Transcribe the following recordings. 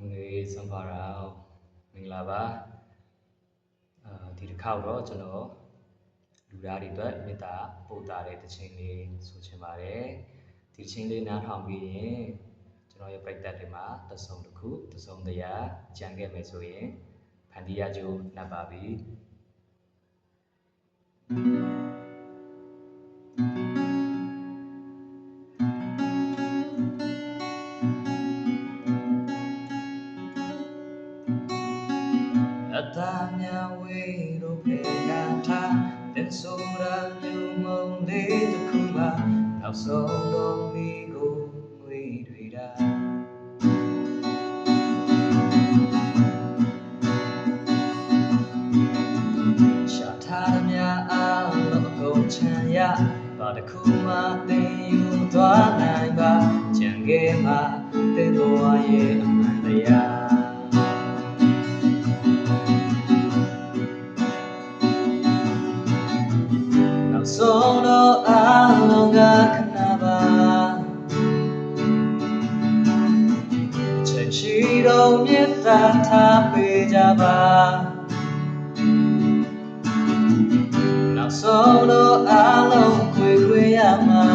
ငွေစွန်ပါရာမင်္ဂလာပါအာဒီတစ်ခါတော့ကျွန်တော်လူသားတွေအတွက်မေတ္တာပို့တာတဲ့တခြင်းလေးဆိုချင်ပါတယ်ဒီတခြင်းလေးနားထောင်ပြီးရင်ကျွန်တော်ရဲ့ပြိတ္တတွေမှာတဆုံတစ်ခုတဆုံတရားကြံခဲ့မယ်ဆိုရင်ဖန်တီးရကြိုးနှပ်ပါပြီ အတားများဝေးတို့ဖေကထားတဲ့ဆိုရာမျိုးမုံလေးတစ်ခုပါနောက်ဆုံးတော့မိကိုငွေတွေတာရှာထားသမျှအားလုံးအကုန်ချမ်းရဘာတစ်ခုမှသင်ယူသွားနိုင်ပါကြံခဲ့မှသင်တော်ရဲ့အမှန်တရား တော့မေတ္တာထားပေးကြပါနောက်ဆုံးတော့အလုံးခွေခွေရမှာ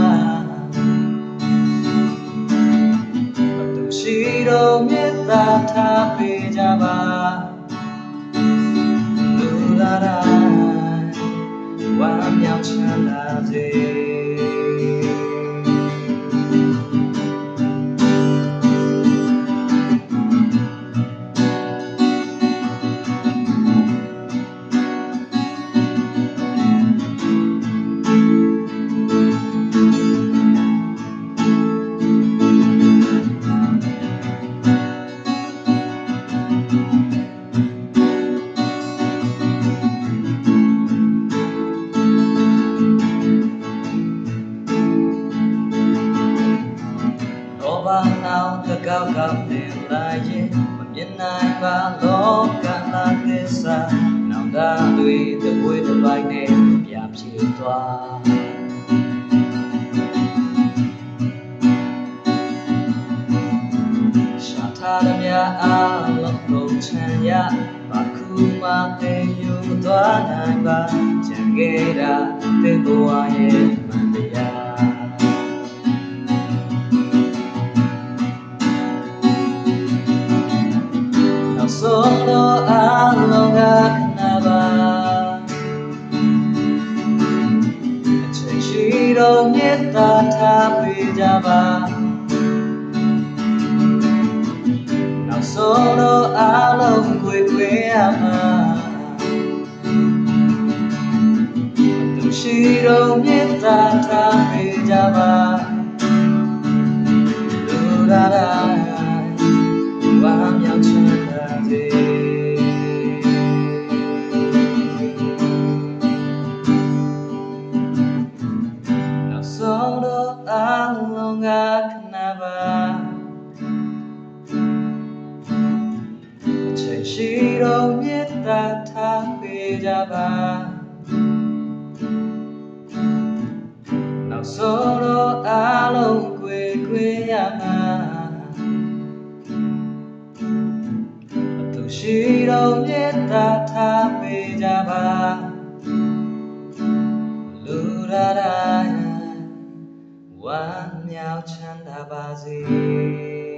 ဘသူရှိတော့မေတ္တာထားပေးကြပါလူလာတိုင်းဝမ်းမြောက်ချမ်း နောင်တကောက်ကောက်နေလာရင်မမြင်နိုင်ပါလောကနာသစ္စာနောင်တတွေတပွေးတစ်ပိုက်နဲ့ပြဖြစ်သွားရှာထားသမျှအားလုံးကုန်ချမ်းရဘာခုမှသင်ယူမသွားနိုင်ပါကြံခဲ့တာသင်ဘဝရဲ့မှန်တရား နောက်ဆုံးတော့အလုံးကခဏပါအချိန်ရှိတော့မေတ္တာထားပေးကြပါနောက်ဆုံးတော့အလုံးကိုယ်ခွေရမှာသူရှိတော့မေတ္တာထားပေးကြပါ ရှိတော့မေတ္တာထားပေးကြပါနောက်ဆုံးတော့အလုံးကိုယ်ခွေရမှာသူရှိတော်မေတ္တာထားပေးကြပါလူရတိုင်းဝမ်းမြောက်ချမ်းသာပါစေ